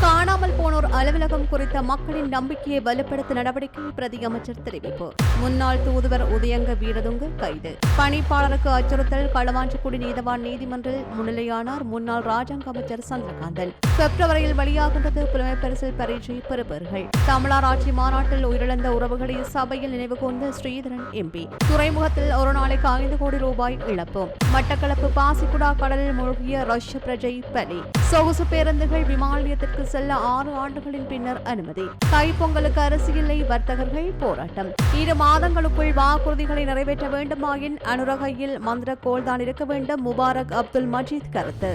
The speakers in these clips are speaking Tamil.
காணாமல் போனோர் அலுவலகம் குறித்த மக்களின் நம்பிக்கையை வலுப்படுத்த நடவடிக்கை பிரதி அமைச்சர் தெரிவிப்பு. முன்னாள் தூதுவர் உதயங்க வீரதுங்க கைது. பணிப்பாளருக்கு அச்சுறுத்தல் களவாஞ்சிக்குடி நீதவான் நீதிமன்றில் முன்னிலையானார் முன்னாள் ராஜாங்க அமைச்சர் சந்திரகாந்தன். பிப்ரவரியில் வெளியாகின்றது புலமை பரிசில் பரீட்சை பெறுபவர்கள். தமிழராட்சி மாநாட்டில் உயிரிழந்த உறவுகளை சபையில் நினைவு கூர்ந்த ஸ்ரீதரன் எம்பி துறைமுகத்தில் ஒரு நாளைக்கு ஐந்து கோடி ரூபாய் இழப்பு. மட்டக்களப்பு பாசிக்குடா கடலில் மூழ்கிய ரஷ்ய பிரஜை பலி. சொகுசு பேருந்துகள் விமான நிலையத்திற்கு செல்ல ஆறு ஆண்டுகளின் பின்னர் அனுமதி. தைப்பொங்கலுக்கு அரசியலை வர்த்தகர்கள் போராட்டம். இரு மாதங்களுக்குள் வாக்குறுதிகளை நிறைவேற்ற வேண்டுமாயின் அனுரகையில் மந்திர கோல்தான் இருக்க வேண்டும் முபாரக் அப்துல் மஜீத் கருத்து.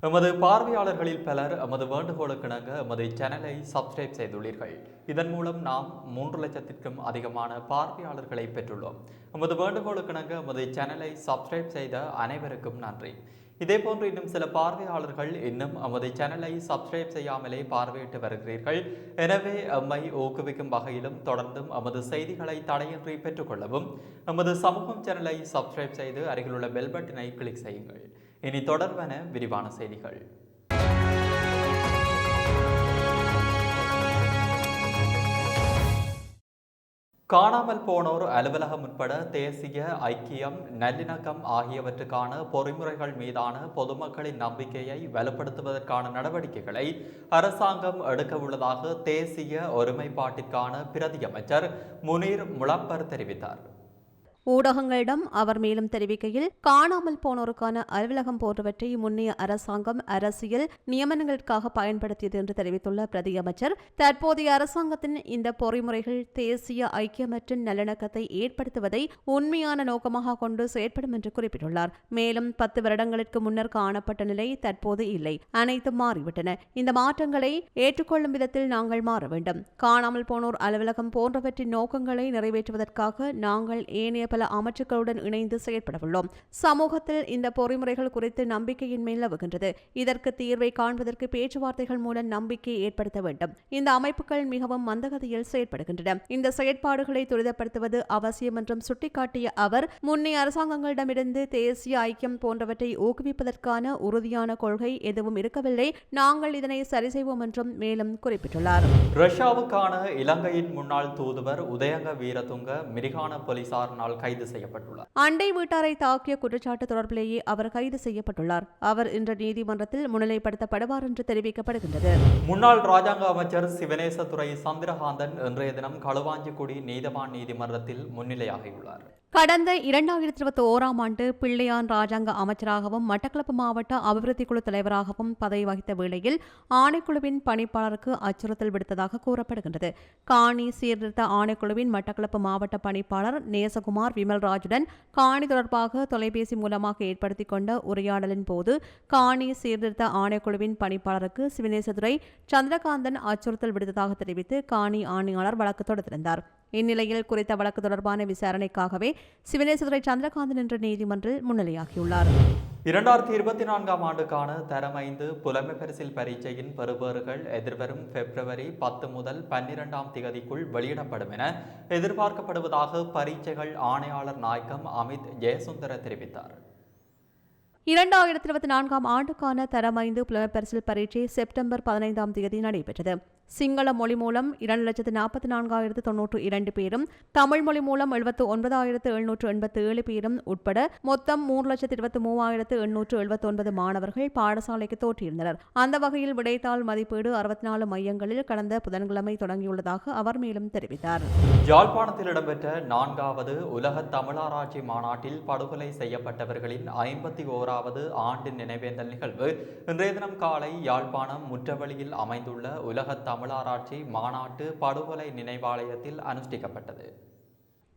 எமது பார்வையாளர்களில் பலர் எமது வேண்டுகோளுக்கிணங்க எமது சேனலை சப்ஸ்கிரைப் செய்துள்ளீர்கள். இதன் மூலம் நாம் மூன்று லட்சத்திற்கும் அதிகமான பார்வையாளர்களை பெற்றுள்ளோம். எமது வேண்டுகோளுக்கிணங்க எமது சேனலை சப்ஸ்கிரைப் செய்த அனைவருக்கும் நன்றி. இதேபோன்று இன்னும் சில பார்வையாளர்கள் இன்னும் நமது சேனலை சப்ஸ்கிரைப் செய்யாமலே பார்வையிட்டு வருகிறீர்கள். எனவே எம்மை ஊக்குவிக்கும் வகையிலும் தொடர்ந்தும் நமது செய்திகளை தடையின்றி பெற்றுக்கொள்ளவும் நமது சமூகம் சேனலை சப்ஸ்கிரைப் செய்து அருகிலுள்ள பெல் பட்டனை கிளிக் செய்யுங்கள். இனி தொடர்பான விரிவான செய்திகள். காணாமல் போனோர் அலுவலகம் உட்பட தேசிய ஐக்கியம் நல்லிணக்கம் ஆகியவற்றுக்கான பொறிமுறைகள் மீதான பொதுமக்களின் நம்பிக்கையை வலுப்படுத்துவதற்கான நடவடிக்கைகளை அரசாங்கம் எடுக்க உள்ளதாக தேசிய ஒருமைப்பாட்டிற்கான பிரதியமைச்சர் முனீர் முளப்பர் தெரிவித்தார். ஊடகங்களிடம் அவர் மேலும் தெரிவிக்கையில் காணாமல் போனோருக்கான அலுவலகம் போன்றவற்றை முன்னைய அரசாங்கம் அரசியல் நியமனங்களுக்காக பயன்படுத்தியது என்று தெரிவித்துள்ள பிரதி அமைச்சர் தற்போதைய அரசாங்கத்தின் இந்த பொறிமுறைகள் தேசிய ஐக்கியமற்ற நல்லிணக்கத்தை ஏற்படுத்துவதை உண்மையான நோக்கமாக கொண்டு செயற்படும் என்று குறிப்பிட்டுள்ளார். மேலும் பத்து வருடங்களுக்கு முன்னர் காணப்பட்ட நிலை தற்போது இல்லை. அனைத்தும் மாறிவிட்டன. இந்த மாற்றங்களை ஏற்றுக்கொள்ளும் விதத்தில் நாங்கள் மாற வேண்டும். காணாமல் போனோர் அலுவலகம் போன்றவற்றின் நோக்கங்களை நிறைவேற்றுவதற்காக நாங்கள் ஏனைய பல அமைச்சர்களுடன் இணைந்து செயற்படவுள்ளோம். சமூகத்தில் இந்த பொறிமுறைகள் குறித்து நம்பிக்கையின்மை நிலவுகின்றது இதற்கு தீர்வை காண்பதற்கு பேச்சுவார்த்தைகள் மூலம் நம்பிக்கையை ஏற்படுத்த வேண்டும். இந்த அமைப்புகள் மிகவும் மந்தகதியில் செயற்படுகின்றன. இந்த செயற்பாடுகளை துரிதப்படுத்துவது அவசியம் என்றும் சுட்டிக்காட்டிய அவர் முன்னே அரசாங்கங்களிடமிருந்து தேசிய ஐக்கியம் போன்றவற்றை ஊக்குவிப்பதற்கான உறுதியான கொள்கை எதுவும் இருக்கவில்லை. நாங்கள் இதனை சரி செய்வோம் என்றும் மேலும் குறிப்பிட்டுள்ளார். ரஷ்யாவுக்கான இலங்கையின் முன்னாள் தூதுவர் உதயங்க வீரதுங்க மிரிகான போலீசாரினால் கைது செய்யப்பட்டுள்ளார். அண்டை வீட்டாரை தாக்கிய குற்றச்சாட்டு தொடர்பிலேயே அவர் கைது செய்யப்பட்டுள்ளார். அவர் இன்று நீதிமன்றத்தில் முன்னிலைப்படுத்தப்படுவார் என்று தெரிவிக்கப்படுகின்றது. முன்னாள் ராஜாங்க அமைச்சர் சிவனேசதுரை சந்திரகாந்தன் இன்றைய தினம் களுவாஞ்சிக்குடி நீதவான் நீதிமன்றத்தில் முன்னிலையாகியுள்ளார். கடந்த இரண்டாயிரத்தி இருபத்தி ஓராம் ஆண்டு பிள்ளையான் ராஜாங்க அமைச்சராகவும் மட்டக்களப்பு மாவட்ட அபிவிருத்தி குழு தலைவராகவும் பதவி வகித்த வேளையில் ஆணைக்குழுவின் பணிப்பாளருக்கு அச்சுறுத்தல் விடுத்ததாக கூறப்படுகின்றது. காணி சீர்திருத்த ஆணைக்குழுவின் மட்டக்களப்பு மாவட்ட பணிப்பாளர் நேசகுமார் விமல்ராஜுடன் காணி தொடர்பாக தொலைபேசி மூலமாக ஏற்படுத்திக் கொண்ட உரையாடலின் போது காணி சீர்திருத்த ஆணைக்குழுவின் பணிப்பாளருக்கு சிவனேசதுரை சந்திரகாந்தன் அச்சுறுத்தல் விடுத்ததாக தெரிவித்து காணி ஆணையாளர் வழக்கு தொடுத்திருந்தார். இந்நிலையில் குறித்த வழக்கு தொடர்பான விசாரணைக்காகவே சிவனேசதுரை சந்திரகாந்தன் என்ற நீதிமன்றில் முன்னிலையாகியுள்ளார். இரண்டாயிரத்தி இருபத்தி நான்காம் ஆண்டுக்கான தரம் ஐந்து புலமை பரிசில் பரீட்சையின் பெறுபேறுகள் எதிர்வரும் பிப்ரவரி பத்து முதல் பன்னிரெண்டாம் திகதிக்குள் வெளியிடப்படும் என எதிர்பார்க்கப்படுவதாக பரீட்சைகள் ஆணையாளர் நாயகம் அமித் ஜெயசுந்தர தெரிவித்தார். இரண்டாயிரத்தி இருபத்தி நான்காம் ஆண்டுக்கான தரம் ஐந்து புலமைப்பரிசில் பரீட்சை செப்டம்பர் பதினைந்தாம் தேதி நடைபெற்றது. சிங்கள மொழி மூலம் இரண்டு லட்சத்து நாற்பத்தி நான்காயிரத்து தொன்னூற்று இரண்டு பேரும் தமிழ் மொழி மூலம் எழுபத்து ஒன்பதாயிரத்து எழுநூற்று எண்பத்து ஏழு பேரும் உட்பட மொத்தம் மூன்று லட்சத்து இருபத்தி மூவாயிரத்து எண்ணூற்று எழுபத்தி ஒன்பது மாணவர்கள் பாடசாலைக்கு தோற்றியிருந்தனர் அந்த வகையில் விடைத்தாள் மதிப்பீடு அறுபத்தி நாலு மையங்களில் கடந்த புதன்கிழமை தொடங்கியுள்ளதாக அவர் மேலும் தெரிவித்தார். யாழ்ப்பாணத்தில் இடம்பெற்ற நான்காவது உலக தமிழாராய்ச்சி மாநாட்டில் படுகொலை செய்யப்பட்டவர்களின் ஐம்பத்தி ஓராவது ஆண்டு நினைவேந்தல் நிகழ்வு இன்றைய தினம் காலை யாழ்ப்பாணம் முற்றவழியில் அமைந்துள்ள உலக தமிழாராய்ச்சி மாநாட்டு படுகொலை நினைவாலயத்தில் அனுஷ்டிக்கப்பட்டது.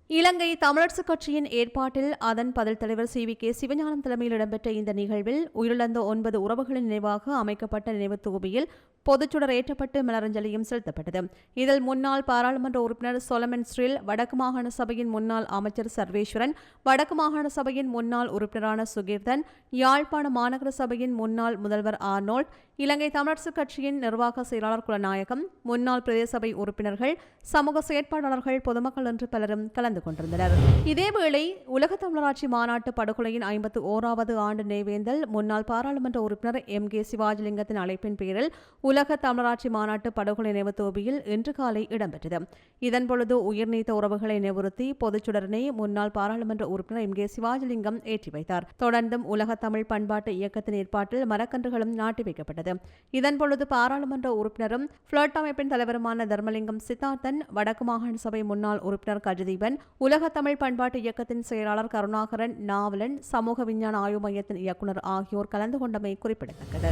இலங்கை தமிழரசுக் கட்சியின் ஏற்பாட்டில் அதன் பதில் தலைவர் சி வி கே சிவஞானம் தலைமையில் இடம்பெற்ற இந்த நிகழ்வில் உயிரிழந்த ஒன்பது உறவுகளின் நினைவாக அமைக்கப்பட்ட நினைவு தொகுதியில் பொதுச்சுடர் ஏற்றப்பட்டு மலரஞ்சலியும் செலுத்தப்பட்டது. இதில் முன்னாள் பாராளுமன்ற உறுப்பினர் சொலமன் ஸ்ரீல் வடக்கு மாகாண சபையின் முன்னாள் அமைச்சர் சர்வேஸ்வரன் வடக்கு மாகாண சபையின் முன்னாள் உறுப்பினரான சுகீர்தன் யாழ்ப்பாண மாநகர சபையின் முன்னாள் முதல்வர் ஆர்னோல்ட் இலங்கை தமிழரசுக் கட்சியின் நிர்வாக செயலாளர் குலநாயகம் முன்னாள் பிரதேசபை உறுப்பினர்கள் சமூக செயற்பாட்டாளர்கள் பொதுமக்கள் என்று பலரும் கலந்து கொண்டிருந்தனர். இதேவேளை உலக தமிழராட்சி மாநாட்டு படுகொலையின் ஐம்பத்து ஓராவது ஆண்டு நினைவேந்தல் முன்னாள் பாராளுமன்ற உறுப்பினர் எம். கே. சிவாஜிலிங்கத்தின் அழைப்பின் பேரில் உலக தமிழராட்சி மாநாட்டு படுகொலை நினைவு தோபியில் இன்று காலை இடம்பெற்றது. இதன்பொழுது உயிர்நீத்த உறவுகளை நிவர்த்தி பொதுச்சுடரனை முன்னாள் பாராளுமன்ற உறுப்பினர் எம். கே. சிவாஜிலிங்கம் ஏற்றி வைத்தார். தொடர்ந்தும் உலக தமிழ் பண்பாட்டு இயக்கத்தின் ஏற்பாட்டில் மரக்கன்றுகளும் நாட்டி வைக்கப்பட்டது. இதன்பொழுது பாராளுமன்ற உறுப்பினரும் பிளட் அமைப்பின் தலைவருமான தர்மலிங்கம் சித்தார்த்தன் வடக்கு மாகாண சபை முன்னாள் உறுப்பினர் கஜதீபன் உலக தமிழ் பண்பாட்டு இயக்கத்தின் செயலாளர் கருணாகரன் நாவலன் சமூக விஞ்ஞான ஆய்வு மையத்தின் இயக்குநர் ஆகியோர் கலந்து கொண்டமை குறிப்பிடத்தக்கது.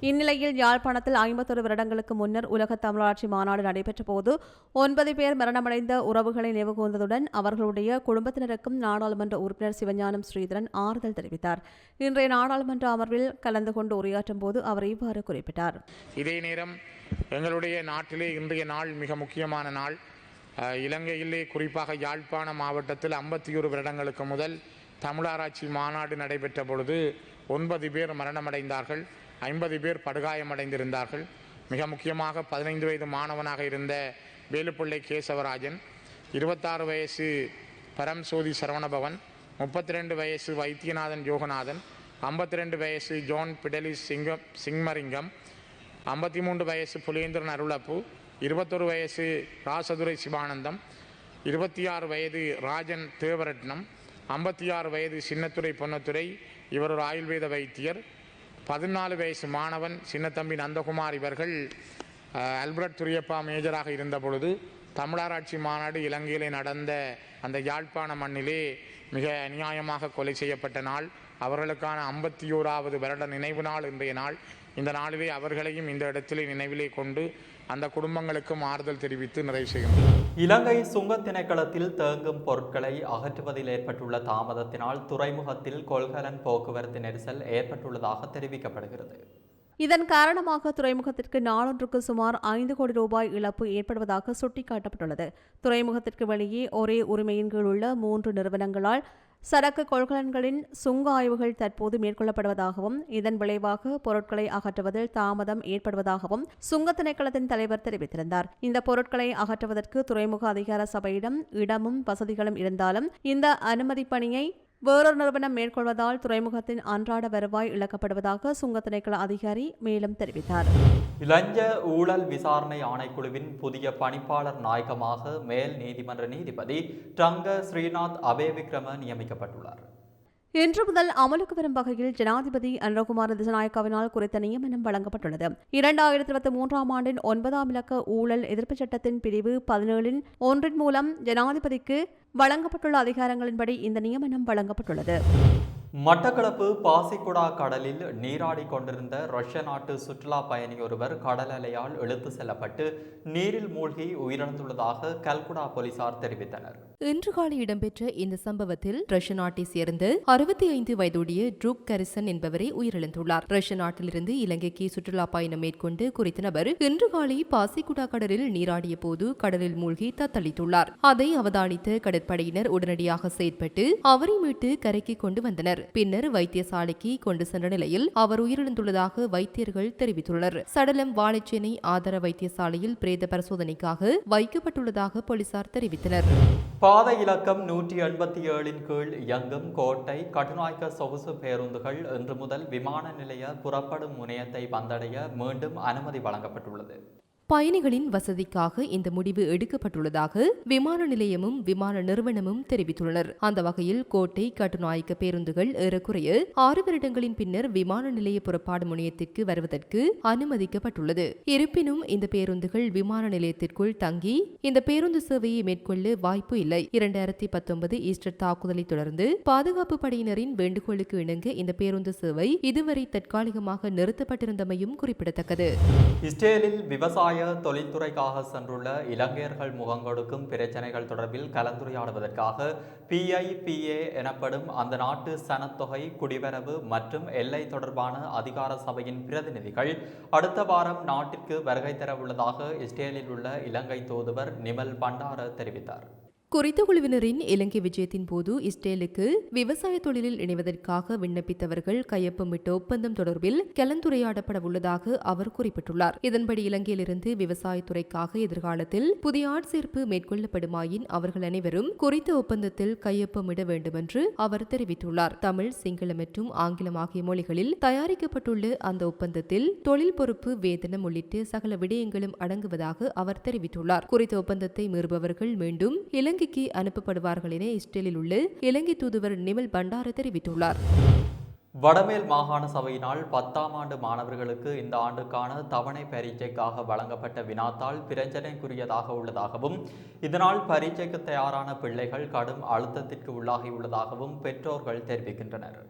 இந்நிலையில் யாழ்ப்பாணத்தில் ஐம்பத்தொரு வருடங்களுக்கு முன்னர் உலக தமிழாட்சி மாநாடு நடைபெற்ற போது ஒன்பது பேர் மரணமடைந்த உறவுகளை நினைவுகூர்ந்ததுடன் அவர்களுடைய குடும்பத்தினருக்கும் நாடாளுமன்ற உறுப்பினர் சிவஞானம் ஸ்ரீதரன் ஆறுதல் தெரிவித்தார். இன்றைய நாடாளுமன்ற அமர்வில் கலந்து கொண்டு உரையாற்றும் போது அவர் இவ்வாறு குறிப்பிட்டார். இதே நேரம் எங்களுடைய நாட்டிலே இன்றைய நாள் மிக முக்கியமான நாள். இலங்கையிலே குறிப்பாக யாழ்ப்பாண மாவட்டத்தில் ஐம்பத்தி ஒரு வருடங்களுக்கு முதல் தமிழாராய்ச்சி மாநாடு நடைபெற்ற பொழுது ஒன்பது பேர் மரணமடைந்தார்கள் ஐம்பது பேர் படுகாயமடைந்திருந்தார்கள். மிக முக்கியமாக பதினைந்து வயது மாணவனாக இருந்த வேலுப்பிள்ளை கேசவராஜன் இருபத்தாறு வயசு பரம்சோதி சரவணபவன் முப்பத்தி ரெண்டு வயசு வைத்தியநாதன் யோகநாதன் ஐம்பத்தி ரெண்டு வயசு ஜோன் பிடலி சிங்கம் சிங்மரிங்கம் ஐம்பத்தி மூன்று வயசு புலேந்திரன் அருளப்பு இருபத்தொரு வயசு ராசதுரை சிவானந்தம் இருபத்தி ஆறு வயது ராஜன் தேவரட்னம் ஐம்பத்தி ஆறு வயது சின்னத்துறை பொன்னத்துறை இவர் ஒரு ஆயுர்வேத வைத்தியர். பதினாலு வயசு மாணவன் சின்னத்தம்பி நந்தகுமார் இவர்கள் அல்பர்ட் துரியப்பா மேஜராக இருந்த பொழுது தமிழராட்சி மாநாடு இலங்கையிலே நடந்த அந்த யாழ்ப்பாண மண்ணிலே மிக அநியாயமாக கொலை செய்யப்பட்ட நாள். அவர்களுக்கான ஐம்பத்தி ஓராவது வருட நினைவு நாள் இன்றைய நாள். இந்த நாளிலே அவர்களையும் இந்த இடத்திலே நினைவிலே கொண்டு அந்த குடும்பங்களுக்கும் ஆறுதல் தெரிவித்து நிறைவு செய்கின்றோம் இலங்கை சுங்க திணைக்களத்தில் தேங்கும் பொருட்களை அகற்றுவதில் ஏற்பட்டுள்ள தாமதத்தினால் துறைமுகத்தில் கொள்கலன் போக்குவரத்து நெரிசல் ஏற்பட்டுள்ளதாக தெரிவிக்கப்படுகிறது. இதன் காரணமாக துறைமுகத்திற்கு நாளொன்றுக்கு சுமார் ஐந்து கோடி ரூபாய் இழப்பு ஏற்படுவதாக சுட்டிக்காட்டப்பட்டுள்ளது. துறைமுகத்திற்கு வெளியே ஒரே உரிமையின் கீழ் உள்ள மூன்று நிறுவனங்களால் சரக்கு கொள்கலன்களின் சுங்க ஆய்வுகள் தற்போது மேற்கொள்ளப்படுவதாகவும் இதன் விளைவாக பொருட்களை அகற்றுவதில் தாமதம் ஏற்படுவதாகவும் சுங்க திணைக்களத்தின் தலைவர் தெரிவித்திருந்தார். இந்த பொருட்களை அகற்றுவதற்கு துறைமுக அதிகார சபையிடம் இடமும் வசதிகளும் இருந்தாலும் இந்த அனுமதி பணியை வேறொரு நிறுவனம் மேற்கொள்வதால் துறைமுகத்தின் அன்றாட வருவாய் இழக்கப்படுவதாக சுங்க திணைக்கள அதிகாரி மேலும் தெரிவித்தார். இலஞ்ச ஊழல் விசாரணை ஆணைக்குழுவின் புதிய பணிப்பாளர் நாயகமாக மேல் நீதிமன்ற நீதிபதி டங்க ஸ்ரீநாத் அபேவிக்ரம நியமிக்கப்பட்டுள்ளார். இன்று முதல் அமலுக்கு வரும் வகையில் ஜனாதிபதி அனுரகுமார திசநாயக்காவினால் குறித்த நியமனம் வழங்கப்பட்டுள்ளது. இரண்டாயிரத்தி இருபத்தி மூன்றாம் ஆண்டின் ஒன்பதாம் இலக்க ஊழல் எதிர்ப்பு சட்டத்தின் பிரிவு பதினேழின் ஒன்றின் மூலம் ஜனாதிபதிக்கு வழங்கப்பட்டுள்ள அதிகாரங்களின்படி இந்த நியமனம் வழங்கப்பட்டுள்ளது. மட்டக்களப்பு பாசிக்குடா கடலில் நீராடி கொண்டிருந்த ரஷ்ய நாட்டு சுற்றுலா பயணி ஒருவர் கடல் அலையால் இழுத்து செல்லப்பட்டு நீரில் மூழ்கி உயிரிழந்துள்ளதாக கல்குடா போலீசார் தெரிவித்தனர். இன்று காலை இடம்பெற்ற இந்த சம்பவத்தில் ரஷ்ய நாட்டை சேர்ந்த அறுபத்தி ஐந்து வயதுடைய ட்ரூக் கரிசன் என்பவரை உயிரிழந்துள்ளார். ரஷ்ய நாட்டிலிருந்து இலங்கைக்கு சுற்றுலா பயணம் மேற்கொண்டு குறித்த நபர் இன்று காலை பாசிக்குடா கடலில் நீராடிய போது கடலில் மூழ்கி தத்தளித்துள்ளார். அதை அவதானித்த கடற்படையினர் உடனடியாக செயற்பட்டு அவரை மீட்டு கரைக்கு கொண்டு வந்தனர். பின்னர் வைத்தியசாலைக்கு கொண்டு சென்ற நிலையில் அவர் உயிரிழந்துள்ளதாக வைத்தியர்கள் தெரிவித்துள்ளனர். சடலம் வாழைச்சேனை ஆதார வைத்தியசாலையில் பிரேத பரிசோதனைக்காக வைக்கப்பட்டுள்ளதாக போலீசார் தெரிவித்தனர். பாதை இலக்கம் நூற்றி எண்பத்தி ஏழின் கீழ் இயங்கும் கோட்டை கட்டுநாயக்க சொகுசு பேருந்துகள் இன்று முதல் விமான நிலைய புறப்படும் முனையத்தை வந்தடைய மீண்டும் அனுமதி வழங்கப்பட்டுள்ளது. பயணிகளின் வசதிக்காக இந்த முடிவு எடுக்கப்பட்டுள்ளதாக விமான நிலையமும் விமான நிறுவனமும் தெரிவித்துள்ளனர். அந்த வகையில் கோட்டை கட்டுநாயக்க பேருந்துகள் ஏறக்குறைய ஆறு வருடங்களின் பின்னர் விமான நிலைய புறப்பாடு முனையத்திற்கு வருவதற்கு அனுமதிக்கப்பட்டுள்ளது. இருப்பினும் இந்த பேருந்துகள் விமான நிலையத்திற்குள் தங்கி இந்த பேருந்து சேவையை மேற்கொள்ள வாய்ப்பு இல்லை. இரண்டாயிரத்தி பத்தொன்பது ஈஸ்டர் தாக்குதலை தொடர்ந்து பாதுகாப்பு படையினரின் வேண்டுகோளுக்கு இணங்க இந்த பேருந்து சேவை இதுவரை தற்காலிகமாக நிறுத்தப்பட்டிருந்தமையும் குறிப்பிடத்தக்கது. இஸ்ரேலில் விவசாய விவசாய தொழில்துறைக்காக சென்றுள்ள இலங்கையர்கள் முகங்கொடுக்கும் பிரச்சனைகள் தொடர்பில் கலந்துரையாடுவதற்காக பிஐபிஏ எனப்படும் அந்த நாட்டு சனத்தொகை குடிவரவு மற்றும் எல்லை தொடர்பான அதிகார சபையின் பிரதிநிதிகள் அடுத்த வாரம் நாட்டிற்கு வருகை தர உள்ளதாக இஸ்ரேலில் உள்ள இலங்கை தூதுவர் நிமல் பண்டார தெரிவித்தார். குறித்த குழுவினரின் இலங்கை விஜயத்தின் போது இஸ்ரேலுக்கு விவசாய தொழிலில் இணைவதற்காக விண்ணப்பித்தவர்கள் கையொப்பமிட்ட ஒப்பந்தம் தொடர்பில் கலந்துரையாடப்பட உள்ளதாக அவர் குறிப்பிட்டுள்ளார். இதன்படி இலங்கையிலிருந்து விவசாயத்துறைக்காக எதிர்காலத்தில் புதிய ஆட்சேர்ப்பு மேற்கொள்ளப்படுமாயின் அவர்கள் அனைவரும் குறித்த ஒப்பந்தத்தில் கையொப்பமிட வேண்டும் என்று அவர் தெரிவித்துள்ளார். தமிழ் சிங்களம் மற்றும் ஆங்கிலம் ஆகிய மொழிகளில் தயாரிக்கப்பட்டுள்ள அந்த ஒப்பந்தத்தில் தொழில் பொறுப்பு வேதனம் உள்ளிட்ட சகல விடயங்களும் அடங்குவதாக அவர் தெரிவித்துள்ளார். குறித்த ஒப்பந்தத்தை மீறுபவர்கள் மீண்டும் இலங்கை இலங்கைக்கு அனுப்பப்படுவார்கள் என இஸ்ரேலில் உள்ள இலங்கை தூதுவர் நிமல் பண்டார தெரிவித்துள்ளார். வடமேல் மாகாண சபையினால் பத்தாம் ஆண்டு மாணவர்களுக்கு இந்த ஆண்டுக்கான தவணை பரீட்சைக்காக வழங்கப்பட்ட வினாத்தால் பிரச்சனைக்குரியதாக உள்ளதாகவும் இதனால் பரீட்சைக்கு தயாரான பிள்ளைகள் கடும் அழுத்தத்திற்கு உள்ளாகியுள்ளதாகவும் பெற்றோர்கள் தெரிவிக்கின்றனர்.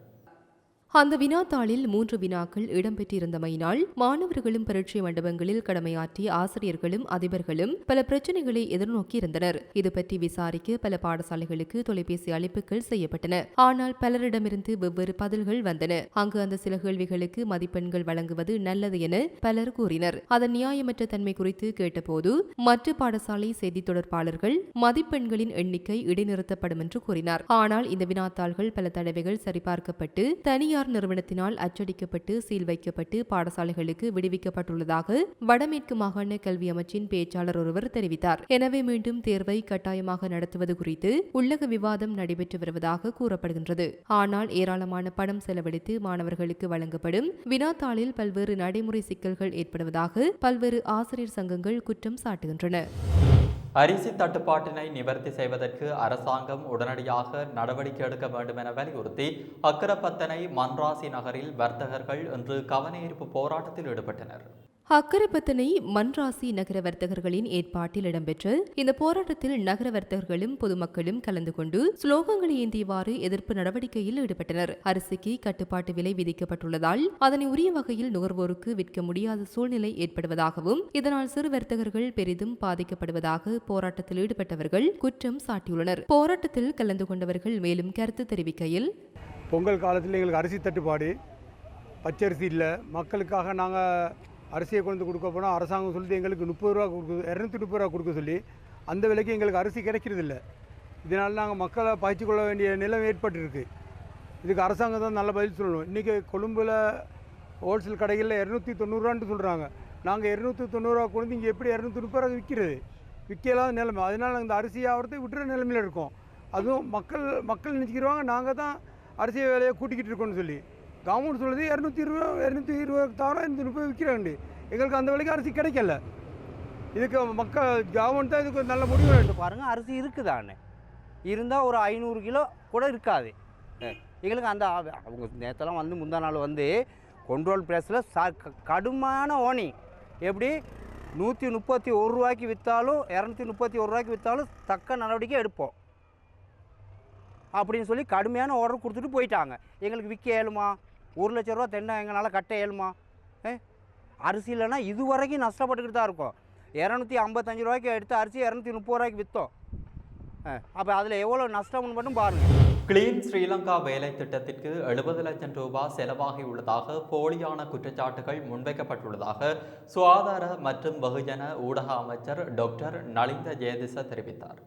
அந்த வினாத்தாளில் மூன்று வினாக்கள் இடம்பெற்றிருந்தமையினால் மாணவர்களும் பரீட்சை மண்டபங்களில் கடமையாற்றிய ஆசிரியர்களும் அதிபர்களும் பல பிரச்சனைகளை எதிர்நோக்கியிருந்தனர். இது பற்றி விசாரிக்க பல பாடசாலைகளுக்கு தொலைபேசி அழைப்புகள் செய்யப்பட்டன. ஆனால் பலரிடமிருந்து வெவ்வேறு பதில்கள் வந்தன. அங்கு அந்த சில கேள்விகளுக்கு மதிப்பெண்கள் வழங்குவது நல்லது என பலர் கூறினர். அதன் நியாயமற்ற தன்மை குறித்து கேட்டபோது மற்ற பாடசாலை செய்தி தொடர்பாளர்கள் மதிப்பெண்களின் எண்ணிக்கை இடைநிறுத்தப்படும் என்று கூறினார். ஆனால் இந்த வினாத்தாள்கள் பல தடவைகள் சரிபார்க்கப்பட்டு தனியார் நிறுவனத்தினால் அச்சடிக்கப்பட்டு சீல் வைக்கப்பட்டு பாடசாலைகளுக்கு விடுவிக்கப்பட்டுள்ளதாக வடமேற்கு மாகாண கல்வி அமைச்சின் பேச்சாளர் ஒருவர் தெரிவித்தார். எனவே மீண்டும் தேர்வை கட்டாயமாக நடத்துவது குறித்து உள்ளக விவாதம் நடைபெற்று வருவதாக கூறப்படுகின்றது. ஆனால் ஏராளமான பணம் செலவழித்து மாணவர்களுக்கு வழங்கப்படும் வினாத்தாளில் பல்வேறு நடைமுறை சிக்கல்கள் ஏற்படுவதாக பல்வேறு ஆசிரியர் சங்கங்கள் குற்றம் சாட்டுகின்றன. அரிசி தட்டுப்பாட்டினை நிவர்த்தி செய்வதற்கு அரசாங்கம் உடனடியாக நடவடிக்கை எடுக்க வேண்டும் என வலியுறுத்தி அக்கரப்பத்தனை மன்ராசி நகரில் வர்த்தகர்கள் இன்று கவனஈர்ப்பு போராட்டத்தில் ஈடுபட்டனர். அக்கரைப்பத்தனை மன்ராசி நகர வர்த்தகர்களின் ஏற்பாட்டில் இடம்பெற்ற இந்த போராட்டத்தில் நகர வர்த்தகர்களும் பொதுமக்களும் கலந்து கொண்டு ஸ்லோகங்களை ஏந்தியவாறு எதிர்ப்பு நடவடிக்கையில் ஈடுபட்டனர். அரிசிக்கு கட்டுப்பாட்டு விலை விதிக்கப்பட்டுள்ளதால் அதனை உரிய வகையில் நுகர்வோருக்கு விற்க முடியாத சூழ்நிலை ஏற்படுவதாகவும் இதனால் சிறு வர்த்தகர்கள் பெரிதும் பாதிக்கப்படுவதாக போராட்டத்தில் ஈடுபட்டவர்கள் குற்றம் சாட்டியுள்ளனர். போராட்டத்தில் கலந்து கொண்டவர்கள் மேலும் கருத்து தெரிவிக்கையில் பொங்கல் காலத்தில் எங்களுக்கு அரிசி தட்டுப்பாடு பச்சரிசி இல்லை. மக்களுக்காக நாங்கள் அரிசியை கொண்டு கொடுக்க போனால் அரசாங்கம் சொல்லிட்டு எங்களுக்கு முப்பது ரூபா கொடுக்க இரநூத்தி முப்பது ரூபா கொடுக்க சொல்லி அந்த விலைக்கு எங்களுக்கு அரிசி கிடைக்கிறதில்ல இதனால் நாங்கள் மக்களை பாய்ச்சி கொள்ள வேண்டிய நிலம் ஏற்பட்டிருக்கு. இதுக்கு அரசாங்கம் தான் நல்ல பதில் சொல்லணும். இன்றைக்கி கொழும்பில் ஹோல்சேல் கடைகளில் இரநூத்தி தொண்ணூறுரூவான்ட்டு சொல்கிறாங்க நாங்கள் இரநூத்தி தொண்ணூறுரூவா கொண்டு இங்கே எப்படி இரநூத்தி முப்பது ரூபா விற்கிறது? விற்கலாத நிலைமை. அதனால் நாங்கள் இந்த அரிசி ஆகிறத விட்டுற நிலைமையில் இருக்கோம். அதுவும் மக்கள் மக்கள் நினச்சிக்கிடுவாங்க நாங்கள் தான் அரிசி விலையை கூட்டிக்கிட்டு இருக்கோம்னு சொல்லி. கவர்மெண்ட் சொல்லுது இரநூத்தி இருபது இரநூத்தி இருபது தவிர இரநூத்தி முப்பது விற்கிறாங்க எங்களுக்கு அந்த விலைக்கு அரிசி கிடைக்கல இதுக்கு மக்கள் கவர்மெண்ட் தான் இதுக்கு நல்ல முடிவு வேண்டும் பாருங்கள் அரிசி இருக்குதானே இருந்தால் ஒரு ஐநூறு கிலோ கூட இருக்காது எங்களுக்கு அந்த அவங்க நேற்றெல்லாம் வந்து முந்தா நாள் வந்து கொண்ட்ரோல் ப்ரைஸில் ச க- கடுமையான ஓனி எப்படி நூற்றி முப்பத்தி ஒரு ரூபாய்க்கு விற்றாலும் இரநூத்தி முப்பத்தி ஒரு ரூபாய்க்கு விற்றாலும் தக்க நடவடிக்கை எடுப்போம் அப்படின்னு சொல்லி கடுமையான ஆர்டர் கொடுத்துட்டு போயிட்டாங்க எங்களுக்கு விற்க ஏழுமா ஒரு லட்ச ரூபா தென்னை எங்களால் கட்ட இயலுமா? ஏ? அரிசி இல்லைன்னா இது வரைக்கும் நஷ்டப்பட்டுக்கிட்டு தான் இருக்கும். இரநூத்தி ஐம்பத்தஞ்சு ரூபாய்க்கு எடுத்து அரிசி இரநூத்தி முப்பது ரூபாய்க்கு விற்றோம் அப்போ அதில் எவ்வளோ நஷ்டம்னு மட்டும் பாருங்கள் கிளீன் ஸ்ரீலங்கா வேலை திட்டத்திற்கு எழுபது லட்சம் ரூபாய் செலவாகி உள்ளதாக போலியான குற்றச்சாட்டுகள் முன்வைக்கப்பட்டுள்ளதாக சுகாதார மற்றும் வெகுஜன ஊடக அமைச்சர் டாக்டர் நலிந்த ஜெயதிச தெரிவித்தார்.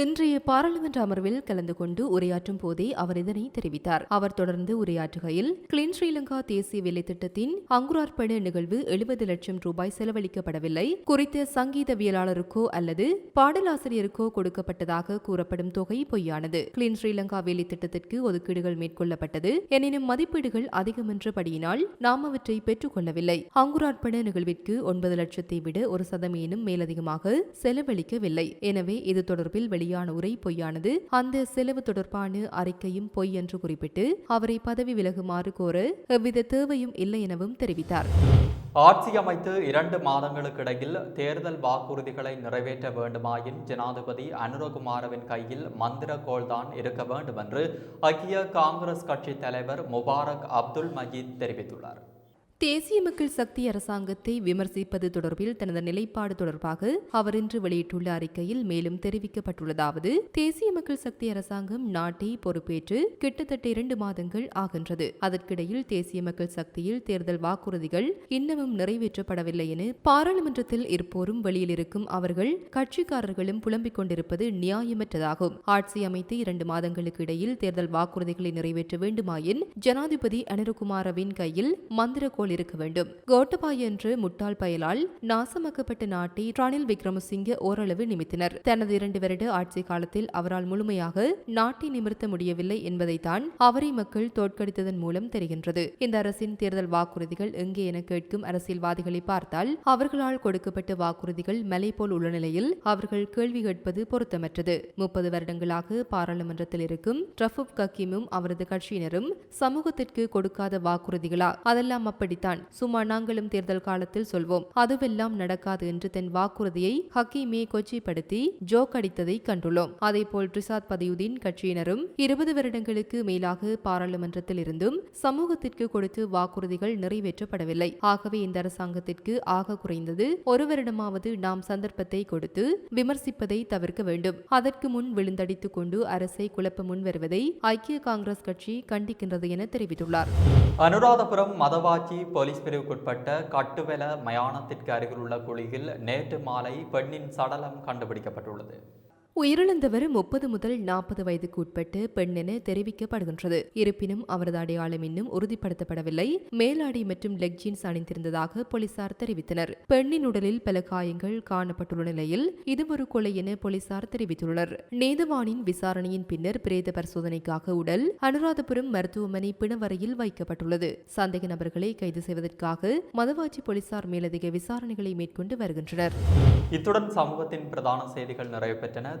இன்றைய பாராளுமன்ற அமர்வில் கலந்து கொண்டு உரையாற்றும் போதே அவர் இதனை தெரிவித்தார். அவர் தொடர்ந்து உரையாற்றுகையில் கிளீன் ஸ்ரீலங்கா தேசிய வேலை திட்டத்தின் அங்குரார்ப்பண நிகழ்வு எழுபது லட்சம் ரூபாய் செலவழிக்கப்படவில்லை. குறித்த சங்கீதவியலாளருக்கோ அல்லது பாடலாசிரியருக்கோ கொடுக்கப்பட்டதாக கூறப்படும் தொகை பொய்யானது. கிளீன் ஸ்ரீலங்கா வேலை திட்டத்திற்கு ஒதுக்கீடுகள் மேற்கொள்ளப்பட்டது. எனினும் மதிப்பீடுகள் அதிகம் என்றபடியினால் நாம் அவற்றை பெற்றுக்கொள்ளவில்லை அங்குரார்ப்பண நிகழ்விற்கு ஒன்பது லட்சத்தை விட ஒரு சதமேனும் மேலதிகமாக செலவழிக்கவில்லை. எனவே இது தொடர்பில் வெளியான உரை பொய்யானது. அந்த செலவு தொடர்பான அறிக்கையும் பொய் என்று குறிப்பிட்டு அவரை பதவி விலகுமாறு கோர எவ்வித தேவையும் இல்லை எனவும் தெரிவித்தார். ஆட்சி அமைத்து இரண்டு மாதங்களுக்கு இடையில் தேர்தல் வாக்குறுதிகளை நிறைவேற்ற வேண்டுமாயின் ஜனாதிபதி அனுரகுமாரவின் கையில் மந்திர கோல்தான் இருக்க வேண்டும் என்று ஐக்கிய காங்கிரஸ் கட்சி தலைவர் முபாரக் அப்துல் மஜீத் தெரிவித்துள்ளார். தேசிய மக்கள் சக்தி அரசாங்கத்தை விமர்சிப்பது தொடர்பில் தனது நிலைப்பாடு தொடர்பாக அவர் இன்று வெளியிட்டுள்ள அறிக்கையில் மேலும் தெரிவிக்கப்பட்டுள்ளதாவது தேசிய மக்கள் சக்தி அரசாங்கம் நாட்டை பொறுப்பேற்று கிட்டத்தட்ட இரண்டு மாதங்கள் ஆகின்றது. அதற்கிடையில் தேசிய மக்கள் சக்தியில் தேர்தல் வாக்குறுதிகள் இன்னமும் நிறைவேற்றப்படவில்லை என பாராளுமன்றத்தில் இருப்போரும் வெளியில் இருக்கும் அவர்கள் கட்சிக்காரர்களும் புலம்பிக் கொண்டிருப்பது நியாயமற்றதாகும். ஆட்சி அமைத்து இரண்டு மாதங்களுக்கு இடையில் தேர்தல் வாக்குறுதிகளை நிறைவேற்ற வேண்டுமாயின் ஜனாதிபதி அனிருகுமாரவின் கையில் மந்திரக்கோள் இருக்க வேண்டும். கோட்டபாய் என்று முட்டாள் பயலால் நாசமாக்கப்பட்ட நாட்டை ரணில் விக்ரமசிங்கே ஓரளவு நிமித்தினர். தனது இரண்டு வருட ஆட்சி காலத்தில் அவரால் முழுமையாக நாட்டை நிமிர்த்த முடியவில்லை என்பதைத்தான் அவரை மக்கள் தோற்கடித்ததன் மூலம் தெரிகின்றது. இந்த அரசின் தேர்தல் வாக்குறுதிகள் எங்கே என கேட்கும் அரசியல்வாதிகளை பார்த்தால் அவர்களால் கொடுக்கப்பட்ட வாக்குறுதிகள் மலை போல் உள்ள நிலையில் அவர்கள் கேள்வி கேட்பது பொருத்தமற்றது. முப்பது வருடங்களாக பாராளுமன்றத்தில் இருக்கும் ரஃபுப் கக்கீமும் அவரது கட்சியினரும் சமூகத்திற்கு கொடுக்காத வாக்குறுதிகளா? அதெல்லாம் அப்படித்தான் சும்மா நாங்களும் தேர்தல் காலத்தில் சொல்வோம். அதுவெல்லாம் நடக்காது என்று தன் வாக்குறுதியை ஹக்கீமே கொச்சிப்படுத்தி ஜோக் அடித்ததை கண்டுள்ளோம். அதேபோல் ரிசாத் பதியுதீன் கட்சியினரும் இருபது வருடங்களுக்கு மேலாக பாராளுமன்றத்தில் இருந்தும் சமூகத்திற்கு கொடுத்து வாக்குறுதிகள் நிறைவேற்றப்படவில்லை. ஆகவே இந்த அரசாங்கத்திற்கு ஆக குறைந்தது ஒரு வருடமாவது நாம் சந்தர்ப்பத்தை கொடுத்து விமர்சிப்பதை தவிர்க்க வேண்டும். அதற்கு முன் விழுந்தடித்துக் கொண்டு அரசை குழப்ப முன்வருவதை ஐக்கிய காங்கிரஸ் கட்சி கண்டிக்கின்றது என தெரிவித்துள்ளார். அனுராதபுரம் மதவாச்சி போலீஸ் பிரிவுக்குட்பட்ட கட்டுவெல மயானத்திற்கு அருகிலுள்ள குழியில் நேற்று மாலை பெண்ணின் சடலம் கண்டுபிடிக்கப்பட்டுள்ளது. உயிரிழந்தவர் முப்பது முதல் நாற்பது வயதுக்கு உட்பட்டு பெண் என தெரிவிக்கப்படுகின்றது. இருப்பினும் அவரது அடையாளம் இன்னும் உறுதிப்படுத்தப்படவில்லை. மேலாடை மற்றும் லெக் ஜீன்ஸ் அணிந்திருந்ததாக போலீசார் தெரிவித்தனர். பெண்ணின் உடலில் பல காயங்கள் காணப்பட்டுள்ள நிலையில் இது ஒரு கொலை என போலீசார் தெரிவித்துள்ளனர். நீதவானின் விசாரணையின் பின்னர் பிரேத பரிசோதனைக்காக உடல் அனுராதபுரம் மருத்துவமனை பிணவரையில் வைக்கப்பட்டுள்ளது. சந்தேக நபர்களை கைது செய்வதற்காக மதவாச்சி போலீசார் மேலதிக விசாரணைகளை மேற்கொண்டு வருகின்றனர். இத்துடன் சமூகத்தின் பிரதான செய்திகள் நிறைவு பெற்றன.